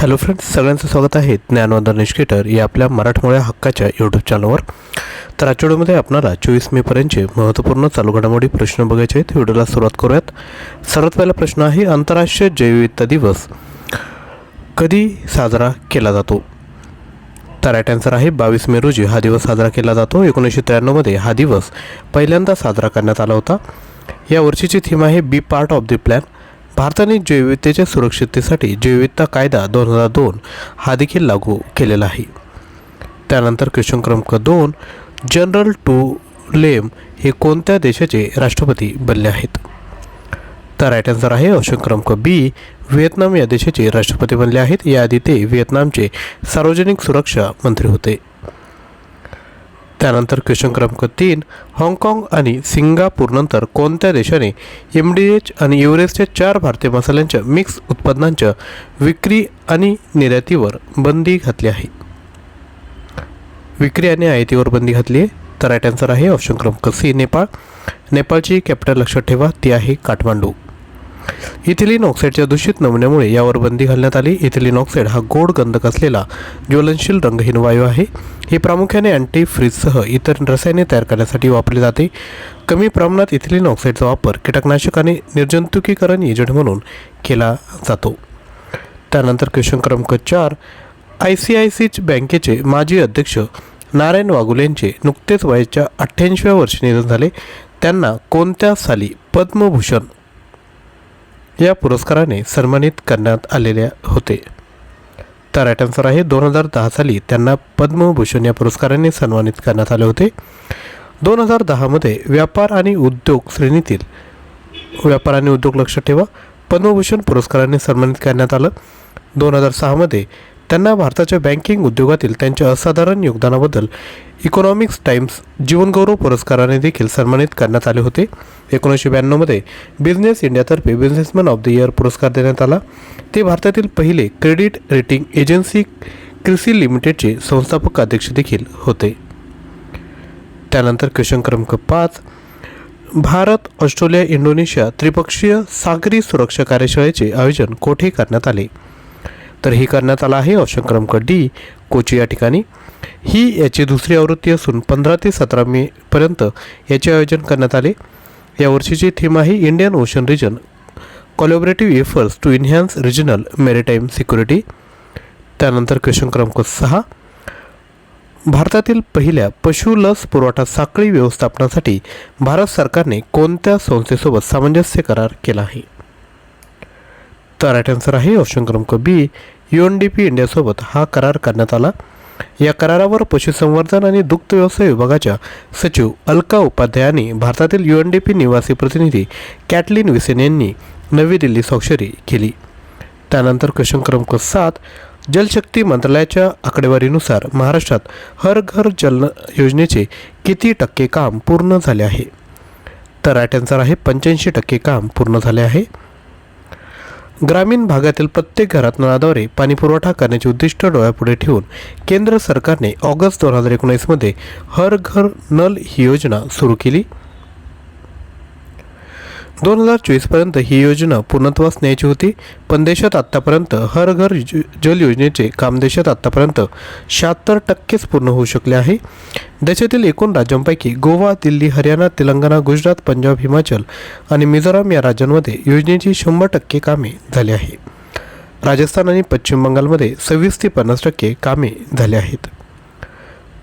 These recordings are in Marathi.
हॅलो फ्रेंड्स सगळ्यांचं स्वागत आहे ज्ञानवंदन निष्केटर या आपल्या मराठमोळ्या हक्काच्या यूट्यूब चॅनलवर तर आजच्या व्हिडिओमध्ये चोवीस मेपर्यंतचे महत्त्वपूर्ण चालू घडामोडी प्रश्न बघायचे आहेत. व्हिडिओला सुरुवात करूयात. सर्वात पहिला प्रश्न आहे आंतरराष्ट्रीय जैवविविधता दिवस कधी साजरा केला जातो? तर राईट आन्सर आहे बावीस मे रोजी हा दिवस साजरा केला जातो. एकोणीसशे त्र्याण्णवमध्ये हा दिवस पहिल्यांदा साजरा करण्यात आला होता. या वर्षीची थीम आहे be part of the plan भारताने जैवविविधतेच्या सुरक्षिततेसाठी जैवविविधता कायदा दोन हजार दोन हा देखील लागू केलेला आहे. त्यानंतर क्वेश्चन क्रमांक दोन जनरल टू लेम हे कोणत्या देशाचे राष्ट्रपती बनले आहेत? तर राईट आन्सर आहे ऑप्शन क्रमांक बी व्हिएतनाम या देशाचे राष्ट्रपती बनले आहेत. याआधी ते व्हिएतनामचे सार्वजनिक सुरक्षा मंत्री होते. त्यानंतर क्वेश्चन क्रमांक तीन हाँगकाँग आणि सिंगापूरनंतर कोणत्या देशाने एम डी एच आणि एव्हरेस्टच्या चार भारतीय मसाल्यांच्या मिक्स उत्पादनांच्या विक्री आणि निर्यातीवर बंदी घातली आहे? विक्री आणि आयातीवर बंदी घातली आहे? तर राईट आन्सर आहे ऑप्शन क्रमांक सी नेपाळ. नेपाळची कॅपिटल लक्षात ठेवा ती आहे काठमांडू. इथिलीन ऑक्साईडच्या दूषित नमुन्यामुळे यावर बंदी घालण्यात आली. इथिलीन ऑक्साईड हा गोड गंधक असलेला ज्वलनशील रंगहीन वायू आहे. हे प्रामुख्याने अँटी फ्रीजसह इतर रसायने तयार करण्यासाठी वापरले जाते. कमी प्रमाणात इथिलीन ऑक्साईडचा वापर कीटकनाशक आणि निर्जंतुकीकरण एजंट म्हणून केला जातो. त्यानंतर क्वेश्चन क्रमांक चार. आय सी आय सी बँकेचे माजी अध्यक्ष नारायण वागुले यांचे नुकतेच वयाच्या अठ्ठ्याऐंशीव्या वर्षी निधन झाले. त्यांना कोणत्या साली पद्मभूषण या पुरस्काराने सन्मानित करण्यात आलेले होते. तर राईट आन्सर आहे. दोन हजार दहा साली त्यांना पद्मभूषण या पुरस्काराने सन्मानित करण्यात आले होते. दोन हजार दहामध्ये व्यापार आणि उद्योग श्रेणीतील व्यापार आणि उद्योग लक्षात ठेवा. पद्मभूषण पुरस्काराने सन्मानित करण्यात आलं. दोन हजार सहामध्ये त्यांना भारताच्या बँकिंग उद्योगातील त्यांच्या असाधारण योगदानाबद्दल इकॉनॉमिक्स टाइम्स जीवनगौरव पुरस्काराने देखील सन्मानित करण्यात आले होते. एकोणीसशे ब्याण्णवमध्ये बिझनेस इंडियातर्फे बिझनेसमॅन ऑफ द इयर पुरस्कार देण्यात आला. ते भारतातील पहिले क्रेडिट रेटिंग एजन्सी क्रिसी लिमिटेडचे संस्थापक अध्यक्ष देखील होते. त्यानंतर क्वेश्चन क्रमांक पाच भारत ऑस्ट्रेलिया इंडोनेशिया त्रिपक्षीय सागरी सुरक्षा कार्यशाळेचे आयोजन कोठे करण्यात आले? तर हे करण्यात आलं आहे. ऑप्शन क्रमांक डी कोची या ठिकाणी. ही याची दुसरी आवृत्ती असून पंधरा ते सतरा मे पर्यंत याचे आयोजन करण्यात आले. यावर्षीची थीम आहे Indian Ocean region collaborative efforts to enhance regional maritime security त्यानंतर क्वेश्चन क्रमांक सहा. भारतातील पहिल्या पशु लस पुरवठा साखळी व्यवस्थापनासाठी भारत सरकारने कोणत्या संस्थेसोबत सामंजस्य करार केला आहे? तर राईट आन्सर आहे. ऑप्शन क्रमांक B U N D P इंडियासोबत हा करार करण्यात आला. या करारावर पशुसंवर्धन आणि दुग्ध व्यवसाय विभागाच्या सचिव अलका उपाध्यायांनी भारतातील यू एन डी पी निवासी प्रतिनिधी कॅटलिन विसेन यांनी नवी दिल्ली स्वाक्षरी केली. त्यानंतर क्वेश्चन क्रमांक सात जलशक्ती मंत्रालयाच्या आकडेवारीनुसार महाराष्ट्रात हर घर जल योजनेचे किती टक्के काम पूर्ण झाले आहे? तर राईट आन्सर आहे पंच्याऐंशी टक्के काम पूर्ण झाले आहे. ग्रामीण भागातील प्रत्येक घरात नळाद्वारे पाणी पुरवठा करण्याचे उद्दिष्ट डोळ्यापुढे ठेवून केंद्र सरकारने ऑगस्ट दोन हजार एकोणीसमध्ये हर घर नल ही योजना सुरू केली. दोन हजार चोवीसपर्यंत ही योजना पूर्णत्वास न्यायची होती. पण देशात आत्तापर्यंत हर घर जल योजनेचे काम देशात आत्तापर्यंत शहात्तर टक्केच पूर्ण होऊ शकले आहे. देशातील एकूण राज्यांपैकी गोवा दिल्ली हरियाणा तेलंगणा गुजरात पंजाब हिमाचल आणि मिझोराम या राज्यांमध्ये योजनेची शंभर टक्के कामे झाली आहे राजस्थान आणि पश्चिम बंगालमध्ये सव्वीस ते पन्नास टक्के कामे झाली आहेत.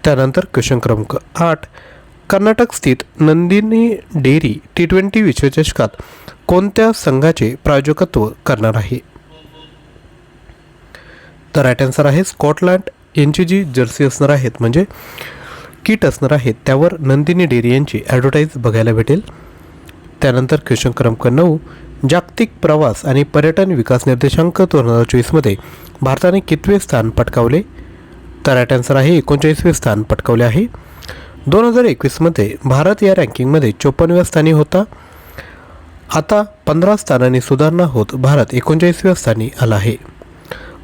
त्यानंतर क्वेश्चन क्रमांक आठ. कर्नाटक स्थित नंदिनी डेअरी टी ट्वेंटी विश्वचषकात कोणत्या संघाचे प्रायोजकत्व करणार आहे? तर राईट आन्सर आहे स्कॉटलँड. यांची जी जर्सी असणार आहेत म्हणजे किट असणार आहेत त्यावर नंदिनी डेअरी यांची ॲडव्हर्टाईज बघायला भेटेल. त्यानंतर क्वेश्चन क्रमांक नऊ जागतिक प्रवास आणि पर्यटन विकास निर्देशांक दोन हजार चोवीसमध्ये भारताने कितवे स्थान पटकावले? तर राईट आन्सर आहे एकोणचाळीसवे स्थान पटकावले आहे. दोन हजार एकवीसमध्ये भारत या रँकिंगमध्ये चोपन्नव्या स्थानी होता. आता पंधरा स्थानांनी सुधारणा होत भारत एकोणचाळीसव्या स्थानी आला आहे.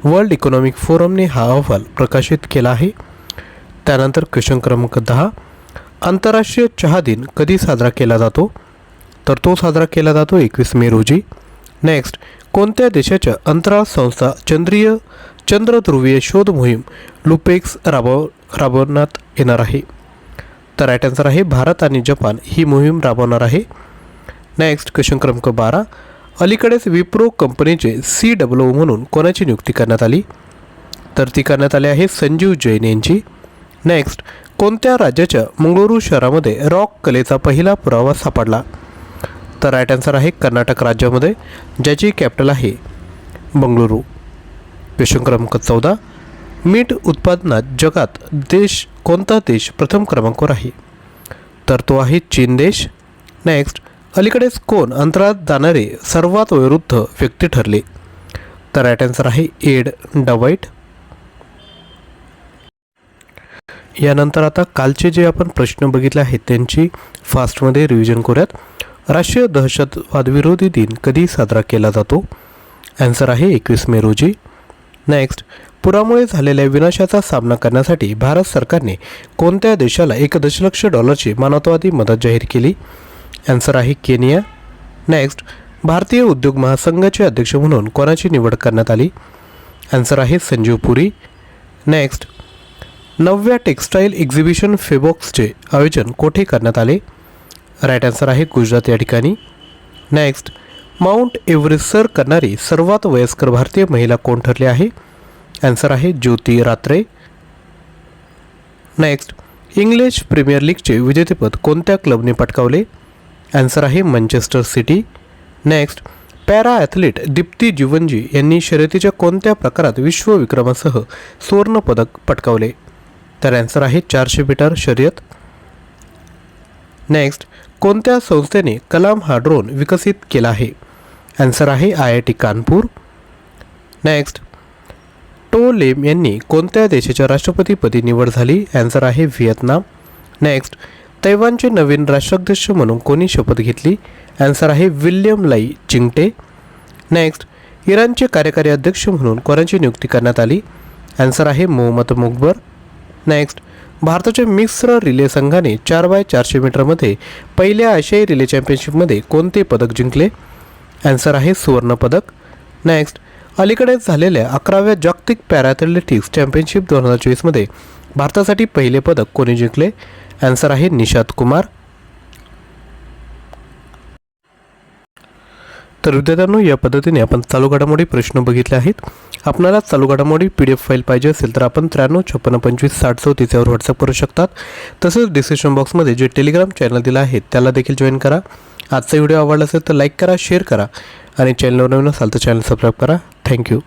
वर्ल्ड इकॉनॉमिक फोरमने हा अहवाल प्रकाशित केला आहे. त्यानंतर क्वेश्चन क्रमांक दहा आंतरराष्ट्रीय चहा दिन कधी साजरा केला जातो? तर तो साजरा केला जातो एकवीस मे रोजी. नेक्स्ट कोणत्या देशाच्या अंतराळ संस्था चंद्रीय चंद्र ध्रुवीय शोध मोहीम लुपेक्स राबव राबवण्यात येणार आहे? तर राईट आन्सर आहे भारत आणि जपान ही मोहीम राबवणार आहे. नेक्स्ट क्वेश्चन क्रमांक बारा. अलीकडेच विप्रो कंपनीचे सी डब्ल्यू म्हणून कोणाची नियुक्ती करण्यात आली? तर ती करण्यात आली आहे संजीव जैन यांची. नेक्स्ट कोणत्या राज्याच्या मंगळुरू शहरामध्ये रॉक कलेचा पहिला पुरावा सापडला? तर राईट आन्सर आहे कर्नाटक राज्यामध्ये ज्याची कॅपिटल आहे बंगळुरू क्वेश्चन क्रमांक चौदा. मीठ उत्पादनात जगात देश कोणता देश प्रथम क्रमांकावर आहे तर तो आहे चीन देश. नेक्स्ट अलीकडेच कोण अंतराळात जाणारे सर्वात वयोवृद्ध व्यक्ती ठरले? तर राईट आन्सर आहे एड डवाईट यानंतर आता कालचे जे आपण प्रश्न बघितले आहेत त्यांची फास्टमध्ये रिव्हिजन करूयात. राष्ट्रीय दहशतवादविरोधी दिन कधी साजरा केला जातो? ॲन्सर आहे एकवीस मे रोजी. नेक्स्ट पुरामुळे झालेल्या विनाशाचा सामना करण्यासाठी भारत सरकारने कोणत्या देशाला एक दशलक्ष डॉलरची मानवतावादी मदत जाहीर केली? ॲन्सर आहे केनिया. नेक्स्ट भारतीय उद्योग महासंघाचे अध्यक्ष म्हणून कोणाची निवड करण्यात आली? ॲन्सर आहे संजीव पुरी. नेक्स्ट नवव्या टेक्स्टाईल एक्झिबिशन फेबॉक्सचे आयोजन कोठे करण्यात आले? राईट आन्सर आहे गुजरात या ठिकाणी. नेक्स्ट माउंट एव्हरेस्ट सर करणारी सर्वात वयस्कर भारतीय महिला कोण ठरली आहे? ॲन्सर आहे Jyoti Ratre. Next English Premier लीगचे विजेतेपद कोणत्या क्लबने पटकावले? ॲन्सर आहे Manchester City next para athlete Deepti Jeevanji यांनी शर्यतीच्या कोणत्या प्रकारात विश्वविक्रमासह सुवर्णपदक पटकावले? तर ॲन्सर आहे चारशे मीटर शर्यत. नेक्स्ट कोणत्या संस्थेने कलाम हा ड्रोन विकसित केला आहे? ॲन्सर आहे I I T Kanpur. Next To Lam यांनी कोणत्या देशाच्या राष्ट्रपतीपदी निवड झाली? ॲन्सर आहे व्हिएतनाम. नेक्स्ट तैवानचे नवीन राष्ट्राध्यक्ष म्हणून कोणी शपथ घेतली? ॲन्सर आहे विल्यम लाई चिंगटे. नेक्स्ट इराणचे कार्यकारी अध्यक्ष म्हणून कोणाची नियुक्ती करण्यात आली? ॲन्सर आहे मोहम्मद मुकबर. नेक्स्ट भारताच्या मिक्स्ड रिले संघाने चार बाय चारशे मीटरमध्ये पहिल्या आशियाई रिले चॅम्पियनशिपमध्ये कोणते पदक जिंकले? ॲन्सर आहे सुवर्णपदक. नेक्स्ट अलीकडेच झालेल्या अकराव्या जागतिक पॅराथलेटिक्स चॅम्पियनशिप दोन हजार चोवीसमध्ये भारतासाठी पहिले पदक कोणी जिंकले? ॲन्सर आहे निषाद कुमार. तर विद्यार्थ्यांनो या पद्धतीने आपण चालू घडामोडी प्रश्न बघितले आहेत. आपणाला चालू घडामोडी पी डी एफ फाईल पाहिजे असेल तर आपण त्र्याण्णव छप्पन्न पंचवीस साठ चौतीस यावर व्हॉट्सअप करू शकतात. तसेच डिस्क्रिप्शन बॉक्समध्ये जे टेलिग्राम चॅनल दिलं आहे त्याला देखील जॉईन करा. आजचा व्हिडिओ आवडला असेल तर लाईक करा शेअर करा. आणि चॅनलवर नवीन असाल तर चॅनल सबस्क्राईब करा. थँक्यू